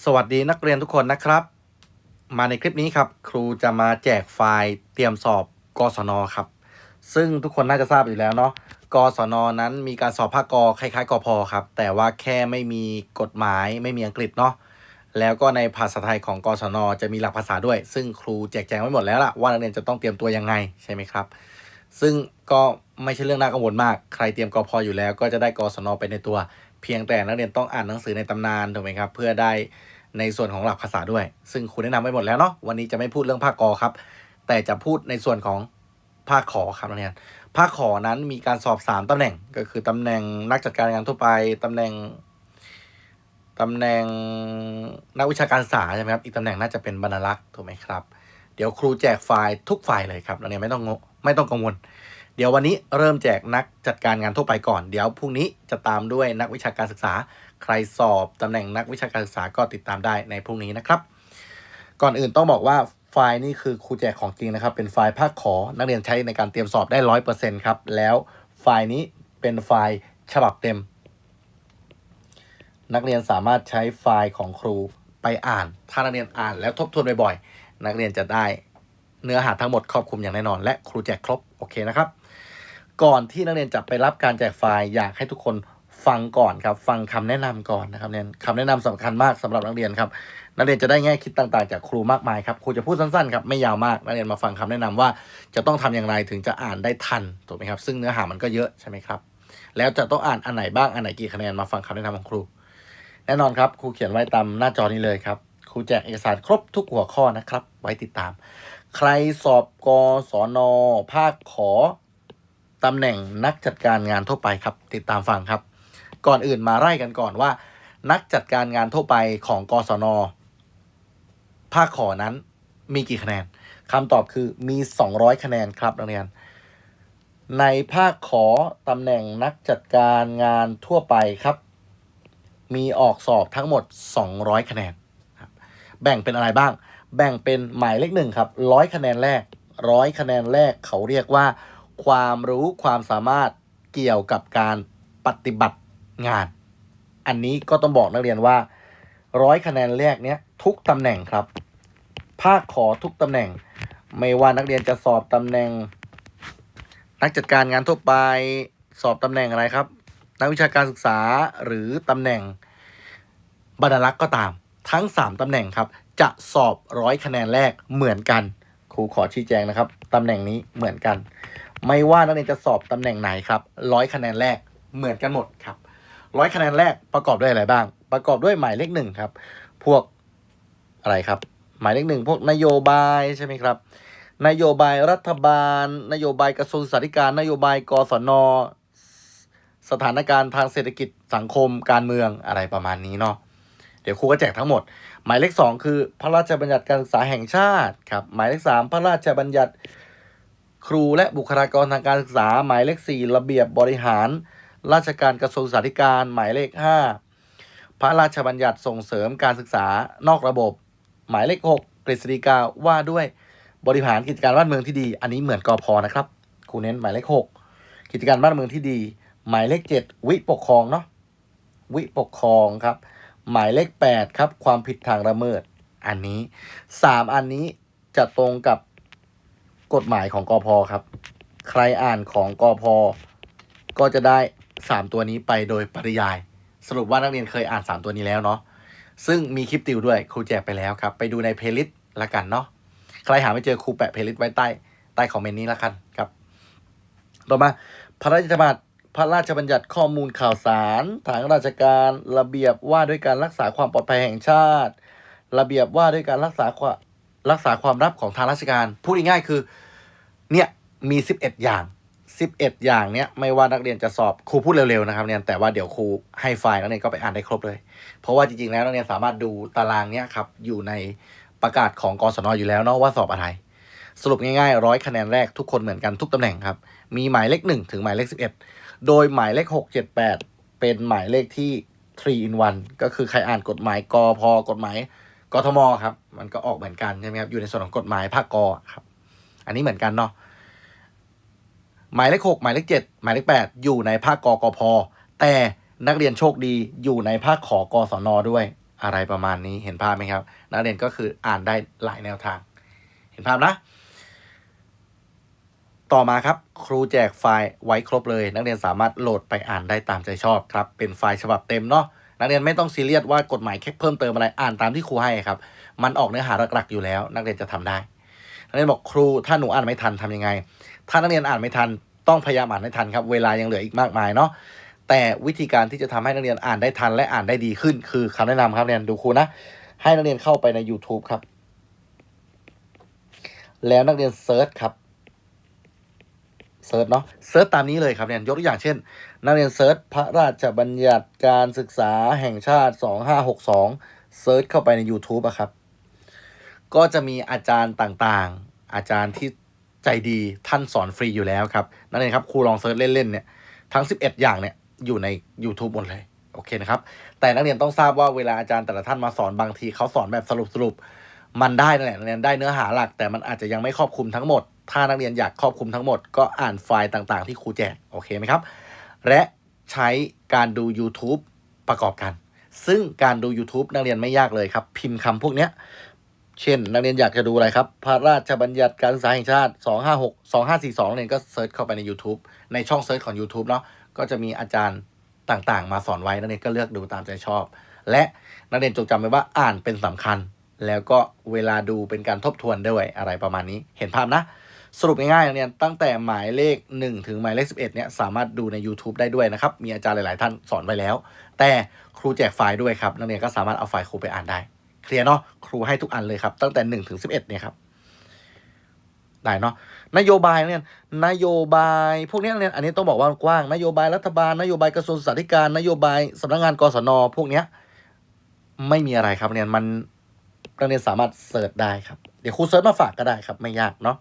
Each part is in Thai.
สวัสดีนักเรียนทุกคนนะครับ มาในคลิปนี้ครับ ครูจะมาแจกไฟล์เตรียมสอบกศนครับ ซึ่งทุกคนน่าจะทราบอยู่แล้วเนาะกศนนั้นมีการสอบภาคกคล้ายๆกพครับ แต่ว่าแค่ไม่มีกฎหมายไม่มีอังกฤษเนาะแล้วก็ในภาษาไทยของกศนจะมีหลักภาษาด้วย ซึ่งครูแจกแจงไว้หมดแล้วล่ะว่านักเรียนจะต้องเตรียมตัวยังไงใช่ไหมครับ ซึ่งก็ ไม่ใช่เรื่องน่ากังวลมาก ใครเตรียมกอพออยู่แล้ว ก็จะได้กศนไปในตัว เพียงแต่นักเรียนต้องอ่านหนังสือในตำนานถูกไหมครับ เพื่อได้ในส่วนของหลักภาษาด้วย ซึ่งครูแนะนำไว้หมดแล้วเนาะ วันนี้จะไม่พูดเรื่องภาคกอครับ แต่จะพูดในส่วนของภาคขอครับนักเรียน ภาคขอนั้นมีการสอบสามตำแหน่ง ก็คือตำแหน่งนักจัดการงานทั่วไปตำแหน่งตำแหน่งนักวิชาการศึกษาใช่ไหมครับ อีกตำแหน่งน่าจะเป็นบรรลักษ์ถูกไหมครับ เดี๋ยวครูแจกไฟล์ทุกไฟล์เลยครับนักเรียนไม่ต้องงงไม่ต้องกังวล เดี๋ยววันนี้เริ่มแจกนักจัดการงานทั่วไปก่อน เดี๋ยวพรุ่งนี้จะตามด้วยนักวิชาการศึกษา ใครสอบตำแหน่งนักวิชาการศึกษาก็ติดตามได้ในพรุ่งนี้นะครับ ก่อนอื่นต้องบอกว่าไฟล์นี่คือครูแจกของจริงนะครับ เป็นไฟล์ภาคขอ นักเรียนใช้ในการเตรียมสอบได้ร้อยเปอร์เซ็นต์ครับ แล้วไฟล์นี้เป็นไฟล์ฉบับเต็ม นักเรียนสามารถใช้ไฟล์ของครูไปอ่าน ถ้านักเรียนอ่านแล้วทบทวนบ่อยๆ นักเรียนจะได้เนื้อหาทั้งหมดครอบคลุมอย่างแน่นอน และครูแจกครบ โอเคนะครับ ก่อนที่นักเรียนจะไปรับการแจกไฟล์อยากให้ทุกคนฟังก่อนครับ ฟังคำแนะนำก่อนนะครับเรียนคำแนะนำสำคัญมากสำหรับนักเรียนครับ นักเรียนจะได้แง่คิดต่างๆ จากครูมากมายครับ ครูจะพูดสั้นๆครับไม่ยาวมาก นักเรียนมาฟังคำแนะนำว่าจะต้องทำอย่างไรถึงจะอ่านได้ทันถูกไหมครับ ซึ่งเนื้อหามันก็เยอะใช่ไหมครับ แล้วจะต้องอ่านอันไหนบ้าง อันไหนกี่คะแนนมาฟังคำแนะนำของครู แน่นอนครับ ครูเขียนไว้ตามหน้าจอนี้เลยครับ ครูแจกเอกสารครบทุกหัวข้อนะครับ ไว้ติดตาม ใครสอบกศนภาคขอ ตำแหน่งนักจัดการงานทั่วไปครับ ติดตามฟังครับ ก่อนอื่นมาไล่กันก่อนว่า นักจัดการงานทั่วไปของกศนภาคขอนั้นมีกี่คะแนนคำตอบคือมี 200 คะแนนครับนักเรียน ในภาคขอตำแหน่งนักจัดการงานทั่วไปครับ มีออกสอบทั้งหมด 200 คะแนนแบ่งเป็นอะไรบ้าง แบ่งเป็นหมายเลขหนึ่งครับร้อยคะแนนแรกร้อยคะแนนแรกเขาเรียกว่า ความรู้ความสามารถเกี่ยวกับการปฏิบัติงาน อันนี้ก็ต้องบอกนักเรียนว่าร้อยคะแนนแรกเนี้ยทุกตำแหน่งครับ ภาคขอทุกตำแหน่ง ไม่ว่านักเรียนจะสอบตำแหน่ง นักจัดการงานทั่วไปสอบตำแหน่งอะไรครับ นักวิชาการศึกษาหรือตำแหน่งบรรลักษ์ก็ตาม ทั้ง 3ตำแหน่งครับ จะสอบร้อยคะแนนแรกเหมือนกันครูขอชี้แจงนะครับตำแหน่งนี้เหมือนกัน ไม่ว่านักเรียนจะสอบตำแหน่งไหนครับร้อยคะแนนแรกเหมือนกันหมดครับร้อยคะแนนแรกประกอบด้วยอะไรบ้าง ประกอบด้วยหมายเลขหนึ่งครับ พวกอะไรครับ หมายเลขหนึ่งพวกนโยบายใช่ไหมครับ นโยบายรัฐบาล นโยบายกระทรวงศึกษาธิการ นโยบายกศนสถานการณ์ทางเศรษฐกิจสังคมการเมืองอะไรประมาณนี้เนาะเดี๋ยวครูก็แจกทั้งหมด หมายเลขสองคือ พระราชบัญญัติการศึกษาแห่งชาติครับหมายเลขสามพระราชบัญญัติ ครูและบุคลากรทางการศึกษาหมายเลขสี่ระเบียบบริหาร ราชการกระทรวงศึกษาธิการหมายเลขห้าพระราชบัญญัติส่งเสริมการศึกษานอกระบบ หมายเลขหกฤษฎีกาว่าด้วยบริหารกิจการบ้านเมืองที่ดี อันนี้เหมือนกอพอนะครับครูเน้นหมายเลขหกกิจการบ้านเมืองที่ดี หมายเลขเจ็ดวิปกครองเนาะวิปกครองครับ หมายเลขแปดครับ ความผิดทางละเมิด อันนี้สามอันนี้จะตรงกับ กฎหมายของกอพอครับ ใครอ่านของกอพอก็จะได้สามตัวนี้ไปโดยปริยาย สรุปว่านักเรียนเคยอ่านสามตัวนี้แล้วเนาะซึ่งมีคลิปติวด้วยครูแจกไปแล้วครับ ไปดูในเพลย์ลิสต์ละกันเนาะใครหาไม่เจอครูแปะเพลย์ลิสต์ไว้ใต้ใต้คอมเมนต์นี้ละกันครับต่อมาพระราชบัญญัติพระราชบัญญัติข้อมูลข่าวสารทางราชการระเบียบว่าด้วยการรักษาความปลอดภัยแห่งชาติ ระเบียบว่าด้วยการรักษาความรักษาความลับของทางราชการ พูดง่ายๆคือ เนี่ยมี 11 อย่าง 11 อย่างเนี้ยไม่ว่านักเรียนจะสอบครูพูดเร็วๆนะครับเนี่ยแต่ว่าเดี๋ยวครูให้ไฟล์นักเรียนก็ไปอ่านได้ครบเลย เพราะว่าจริงๆแล้วนักเรียนสามารถดูตารางเนี้ยครับอยู่ในประกาศของกศนอยู่แล้วเนาะว่าสอบอะไร สรุปง่ายๆร้อยคะแนนแรกทุกคนเหมือนกันทุกตำแหน่งครับ มีหมายเลขหนึ่งถึงหมายเลขสิบเอ็ดโดยหมายเลขหกเจ็ดแปดเป็นหมายเลขที่ 3 in 1 ก็คือใครอ่านกฎหมายกพกฎหมายกทมครับ มันก็ออกเหมือนกันใช่ไหมครับอยู่ในส่วนของกฎหมายภาคกครับ อันนี้เหมือนกันเนาะ หมายเลขหกหมายเลขเจ็ดหมายเลขแปดอยู่ในภาคกกพแต่นักเรียนโชคดีอยู่ในภาคขอกศนด้วยอะไรประมาณนี้เห็นภาพไหมครับ นักเรียนก็คืออ่านได้หลายแนวทาง เห็นภาพนะ ต่อมาครับ ครูแจกไฟล์ไว้ครบเลย นักเรียนสามารถโหลดไปอ่านได้ตามใจชอบครับ เป็นไฟล์ฉบับเต็มเนาะนักเรียนไม่ต้องซีเรียสว่ากฎหมายแค่เพิ่มเติมอะไรอ่านตามที่ครูให้ครับ มันออกเนื้อหาหลักๆอยู่แล้ว นักเรียนจะทำได้ นักเรียนบอกครูถ้าหนูอ่านไม่ทันทำยังไง ถ้านักเรียนอ่านไม่ทันต้องพยายามอ่านให้ทันครับ เวลายังเหลืออีกมากมายเนาะแต่วิธีการที่จะทำให้นักเรียนอ่านได้ทันและอ่านได้ดีขึ้น คือคำแนะนำครับเรียนดูครูนะ ให้นักเรียนเข้าไปใน YouTube ครับ แล้วนักเรียนเซิร์ชครับเซิร์ชเนาะเซิร์ชตามนี้เลยครับเนี่ยยกตัวอย่างเช่น นักเรียนเซิร์ชพระราชบัญญัติการศึกษาแห่งชาติ 2562เซิร์ชเข้าไปใน YouTube อะครับ ก็จะมีอาจารย์ต่างๆ อาจารย์ที่ใจดีท่านสอนฟรีอยู่แล้วครับ นั่นเองครับครูลองเซิร์ชเล่นๆเนี่ยทั้ง 11 อย่างเนี่ยอยู่ใน YouTube หมดเลยโอเคนะครับ แต่นักเรียนต้องทราบว่าเวลาอาจารย์แต่ละท่านมาสอนบางทีเขาสอนแบบสรุปสรุปๆมันได้นั่นแหละนักเรียนได้เนื้อหาหลัก แต่มันอาจจะยังไม่ครอบคลุมทั้งหมด ถ้านักเรียนอยากครอบคลุมทั้งหมดก็อ่านไฟล์ต่างๆ ที่ครูแจกโอเคไหมครับ และใช้การดู YouTube ประกอบกัน ซึ่งการดู YouTube นักเรียนไม่ยากเลยครับ พิมพ์คำพวกเนี้ย เช่น นักเรียนอยากจะดูอะไรครับ พระราชบัญญัติการศึกษาแห่งชาติ 256 2542นักเรียนก็เซิร์ชเข้าไปใน YouTube ในช่องเซิร์ชของ YouTube เนาะก็จะมีอาจารย์ต่างๆ มาสอนไว้นักเรียนก็เลือกดูตามใจชอบ และนักเรียนจงจำไว้ว่าอ่านเป็นสำคัญ แล้วก็เวลาดูเป็นการทบทวนด้วยอะไรประมาณนี้เห็นภาพนะ สรุปง่ายๆนักเรียนตั้งแต่หมายเลข 1 ถึงหมายเลข 11เนี่ยสามารถดูใน YouTube ได้ด้วยนะครับมีอาจารย์หลายๆ ท่านสอนไว้แล้ว แต่ครูแจกไฟล์ด้วยครับนักเรียนก็สามารถเอาไฟล์ครูไปอ่านได้ เคลียร์เนาะครูให้ทุกอันเลยครับ ตั้งแต่1ถึง11เนี่ยครับได้เนาะนโยบายเนี่ยนโยบาย พวกเนี้ยเนี่ยอันนี้ต้องบอกว่ากว้างนโยบายรัฐบาลนโยบายกระทรวงศึกษาธิการนโยบายสำนักงานกศนพวกเนี้ยไม่มีอะไรครับเนี่ยมันนักเรียนสามารถเสิร์ชได้ครับเดี๋ยวครูเสิร์ชมาฝากก็ได้ครับ ไม่ยากเนาะ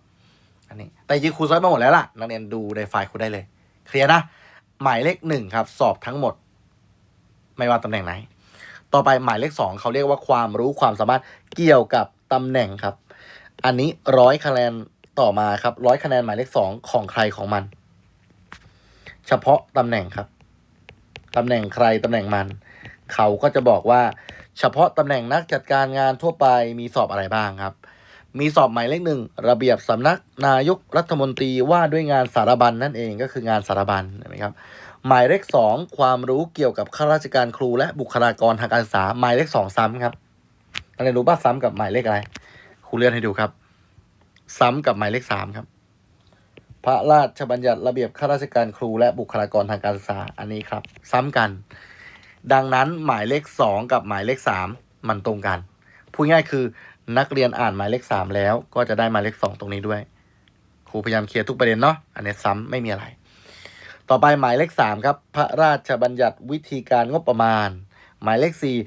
อันนี้ แต่จริงครูเสิร์ชมาหมดแล้วล่ะนักเรียนดูในไฟล์ครูได้เลย เคลียร์นะหมายเลขหนึ่งครับ สอบทั้งหมด ไม่ว่าตำแหน่งไหน ต่อไปหมายเลขสองเขาเรียกว่าความรู้ความสามารถเกี่ยวกับตำแหน่งครับ อันนี้ร้อยคะแนนต่อมาครับร้อยคะแนนหมายเลขสองของใครของมัน เฉพาะตำแหน่งครับตำแหน่งใครตำแหน่งมัน เขาก็จะบอกว่า เฉพาะตำแหน่งนักจัดการงานทั่วไปมีสอบอะไรบ้างครับ มีสอบหมายเลขหนึ่งระเบียบสำนักนายกรัฐมนตรีว่าด้วยงานสารบัญนนั่นเองก็คืองานสารบัญนไหมครับ หมายเลขสองความรู้เกี่ยวกับข้าราชการครูและบุคลากรทางการศึกษา หมายเลขสองซ้ำครับนักเรียนรู้ป่ะซ้ำกับหมายเลขอะไรครูเลื่อนให้ดูครับ ซ้ำกับหมายเลขสามครับ พระราชบัญญัติระเบียบข้าราชการครูและบุคลากรทางการศึกษาอันนี้ครับ ซ้ำกัน ดังนั้นหมายเลขสองกับหมายเลขสามมันตรงกันพูดง่ายคือนักเรียนอ่านหมายเลขสามแล้ว ก็จะได้หมายเลขสองตรงนี้ด้วยครูพยายามเคลียร์ทุกประเด็นเนาะอันนี้ซ้ำไม่มีอะไร ต่อไปหมายเลขสามครับ พระราชบัญญัติวิธีการงบประมาณ หมายเลขสี่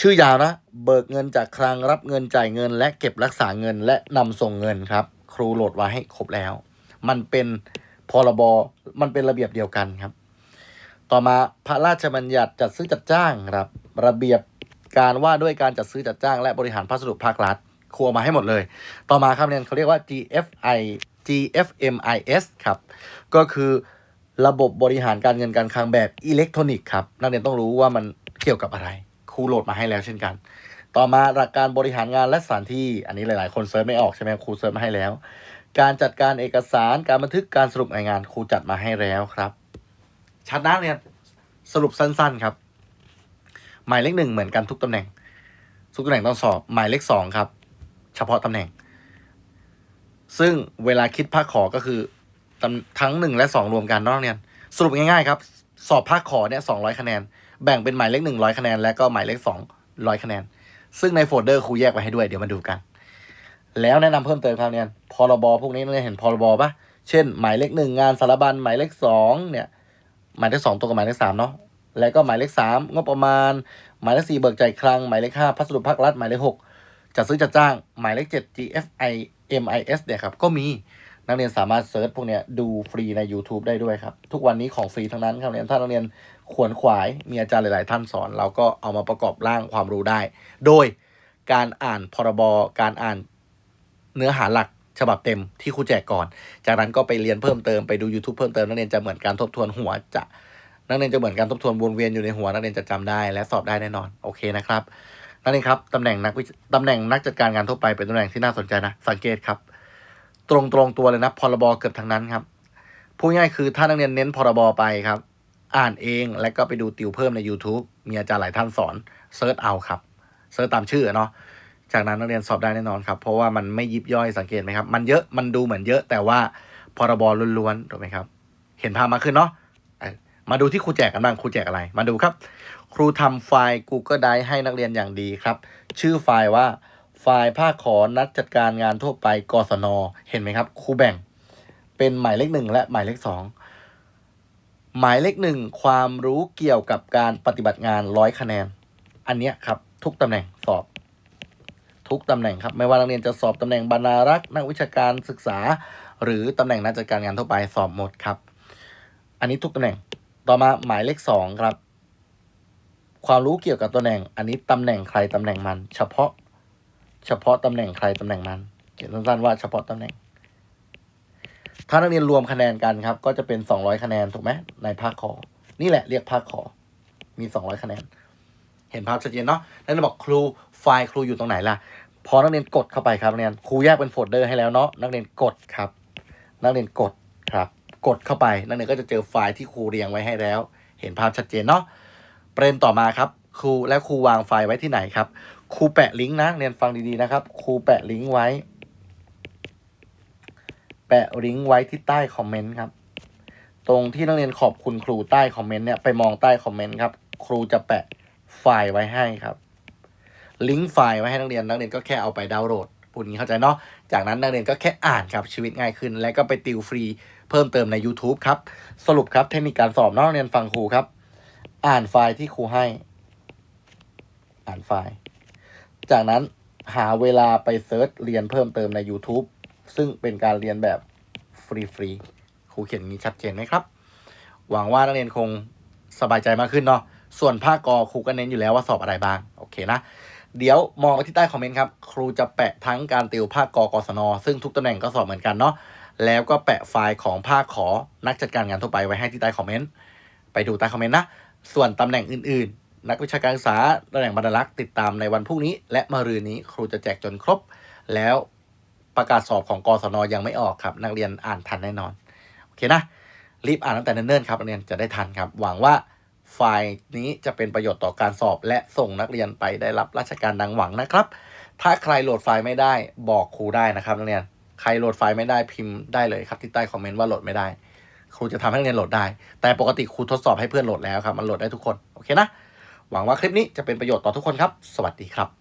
ชื่อยาวนะ เบิกเงินจากคลังรับเงินจ่ายเงิน และเก็บรักษาเงินและนำส่งเงินครับ ครูโหลดไว้ให้ครบแล้ว มันเป็นพรบมันเป็นระเบียบเดียวกันครับ ต่อมาพระราชบัญญัติจัดซื้อจัดจ้างครับ ระเบียบการว่าด้วยการจัดซื้อจัดจ้าง และบริหารพัสดุภาครัฐครูเอามาให้หมดเลย ต่อมาครับเนี่ยเขาเรียกว่า GFI GFMIS ครับ ก็คือ ระบบบริหารการเงินการคลังแบบอิเล็กทรอนิกส์ครับ นักเรียนต้องรู้ว่ามันเกี่ยวกับอะไรครูโหลดมาให้แล้วเช่นกัน ต่อมาหลักการบริหารงานและสถานที่ อันนี้หลาย ๆ คนเซิร์ชไม่ออกใช่ไหมครูเซิร์ชมาให้แล้ว การจัดการเอกสารการบันทึกการสรุปรายงานครูจัดมาให้แล้วครับ ชัดนะเนี่ยสรุปสั้น ๆ ครับ หมายเลขหนึ่งเหมือนกันทุกตำแหน่ง ทุกตำแหน่งต้องสอบ หมายเลขสองครับ เฉพาะตำแหน่ง ซึ่งเวลาคิดภาคขอก็คือ ทั้งหนึ่งและสองรวมกันเนอกเนี่ยสรุปง่ายๆครับ สอบภาคขอเนี่ยสองร้อยคะแนน แบ่งเป็นหมายเลขหนึ่งร้อยคะแนน และก็หมายเลขสองร้อยคะแนน ซึ่งในโฟลเดอร์ครูแยกไว้ให้ด้วยเดี๋ยวมาดูกัน แล้วแนะนำเพิ่มเติมครับเนี่ยพรบพวกนี้เนี่ยเห็นพรบปะเช่น หมายเลขหนึ่งงานสารบัญหมายเลขสองเนี่ยหมายเลขสองตัวกับหมายเลขสามเนาะแล้วก็หมายเลขสามงบประมาณ หมายเลขสี่เบิกจ่ายคลังหมายเลขห้าพัสดุภาครัฐหมายเลขหกจัดซื้อจัดจ้าง หมายเลขเจ็ด GFI MIS เนี่ยครับก็มี นักเรียนสามารถเซิร์ชพวกเนี้ยดูฟรีใน YouTube ได้ด้วยครับ ทุกวันนี้ของฟรีทั้งนั้นครับเรียนถ้านักเรียนขวนขวายมีอาจารย์หลาย ๆ ท่านสอน เราก็เอามาประกอบร่างความรู้ได้ โดยการอ่านพรบการอ่านเนื้อหาหลักฉบับเต็มที่ครูแจกก่อน จากนั้นก็ไปเรียนเพิ่มเติมไปดู YouTube เพิ่มเติมนักเรียนจะเหมือนการทบทวนหัวจะนักเรียนจะเหมือนการทบทวนวนเวียนอยู่ในหัวนักเรียนจะจำได้และสอบได้แน่นอนโอเคนะครับนักเรียนครับตำแหน่งนักวิตำแหน่งนักจัดการงานทั่วไปเป็นตำแหน่งที่น่าสนใจนะ สังเกตครับ ตรงตรงๆตัวเลยนะพรบเกือบทั้งนั้นครับพูดง่ายคือถ้านักเรียนเน้นพรบไปครับ อ่านเองแล้วก็ไปดูติวเพิ่มใน YouTube มีอาจารย์หลายท่านสอนเซิร์ชเอาครับเซิร์ชตามชื่อเนาะจากนั้นนักเรียนสอบได้แน่นอนครับ เพราะว่ามันไม่ยิบย่อยสังเกตไหมครับ มันเยอะมันดูเหมือนเยอะ แต่ว่าพรบล้วนๆถูกไหมครับ เห็นภาพมาขึ้นเนาะมาดูที่ครูแจกกันบ้างครูแจกอะไร มาดูครับ ครูทำไฟล์ Google Drive ให้นักเรียนอย่างดีครับ ชื่อไฟล์ว่า ไฟล์ภาคขอนัดจัดการงานทั่วไปกศนเห็นไหมครับครูแบ่ง เป็นหมายเลขหนึ่งและหมายเลขสองหมายเลขหนึ่งความรู้เกี่ยวกับการปฏิบัติงานร้อยคะแนน อันเนี้ยครับ ทุกตำแหน่งสอบ ทุกตำแหน่งครับ ไม่ว่านักเรียนจะสอบตำแหน่งบรรณารักษ์นักวิชาการศึกษา หรือตำแหน่งนักจัดการงานทั่วไปสอบหมดครับ อันนี้ทุกตำแหน่งต่อมาหมายเลขสองครับ ความรู้เกี่ยวกับตำแหน่ง อันนี้ตำแหน่งใครตำแหน่งมัน เฉพาะ เฉพาะตำแหน่งใครตำแหน่งมันเขียนสั้นๆว่าเฉพาะตำแหน่ง ถ้านักเรียนรวมคะแนนกันครับ ก็จะเป็น200คะแนนถูกไหมในภาคขอ นี่แหละเรียกภาคขอ มี200คะแนน เห็นภาพชัดเจนเนาะนักเรียนบอกครูไฟล์ครูอยู่ตรงไหนล่ะ พอนักเรียนกดเข้าไปครับนักเรียนครูแยกเป็นโฟลเดอร์ให้แล้วเนาะนักเรียนกดครับ นักเรียนกดครับ กดเข้าไปนักเรียนก็จะเจอไฟล์ที่ครูเรียงไว้ให้แล้ว เห็นภาพชัดเจนเนาะประเด็นต่อมาครับครูและครูวางไฟล์ไว้ที่ไหนครับ ครูแปะลิงก์นะเรียนฟังดีๆนะครับครูแปะลิงก์ไว้ แปะลิงก์ไว้ที่ใต้คอมเมนต์ครับ ตรงที่นักเรียนขอบคุณครูใต้คอมเมนต์เนี่ยไปมองใต้คอมเมนต์ครับ ครูจะแปะไฟล์ไว้ให้ครับ ลิงก์ไฟล์ไว้ให้นักเรียนนักเรียนก็แค่เอาไปดาวน์โหลดพูดงนี้เข้าใจเนาะจากนั้นนักเรียนก็แค่อ่านครับชีวิตง่ายขึ้น และก็ไปติวฟรีเพิ่มเติมใน YouTube ครับ สรุปครับเทคนิคการสอบนอกนักเรียนฟังครูครับ อ่านไฟล์ที่ครูให้ อ่านไฟล์ จากนั้นหาเวลาไปเซิร์ชเรียนเพิ่มเติมใน YouTube ซึ่งเป็นการเรียนแบบฟรีๆครูเขียนอย่างนี้ชัดเจนไหมครับ หวังว่านักเรียนคงสบายใจมากขึ้นเนาะส่วนภาคกอครูก็เน้นอยู่แล้วว่าสอบอะไรบ้าง โอเคนะ เดี๋ยวมองไปที่ใต้คอมเมนต์ครับ ครูจะแปะทั้งการติวภาคกกศน ซึ่งทุกตำแหน่งก็สอบเหมือนกันเนาะแล้วก็แปะไฟล์ของภาคขอนักจัดการงานทั่วไปไว้ให้ที่ใต้คอมเมนต์ไปดูใต้คอมเมนต์นะส่วนตำแหน่งอื่นๆ นักวิชาการศึกษาตำแหน่งบรรลักษ์ติดตามในวันพรุ่งนี้ และมะรืนนี้ครูจะแจกจนครบ แล้วประกาศสอบของกศนยังไม่ออกครับ นักเรียนอ่านทันแน่นอนโอเคนะรีบอ่านตั้งแต่เนิ่นๆครับนักเรียนจะได้ทันครับ หวังว่าไฟล์นี้จะเป็นประโยชน์ต่อการสอบ และส่งนักเรียนไปได้รับราชการดังหวังนะครับ ถ้าใครโหลดไฟล์ไม่ได้บอกครูได้นะครับนักเรียนใครโหลดไฟล์ไม่ได้พิมพ์ได้เลยครับที่ใต้คอมเมนต์ว่าโหลดไม่ได้ครูจะทำให้นักเรียนโหลดได้ แต่ปกติครูทดสอบให้เพื่อนโหลดแล้วครับ มันโหลดได้ทุกคน โอเคนะ หวังว่าคลิปนี้จะเป็นประโยชน์ต่อทุกคนครับ สวัสดีครับ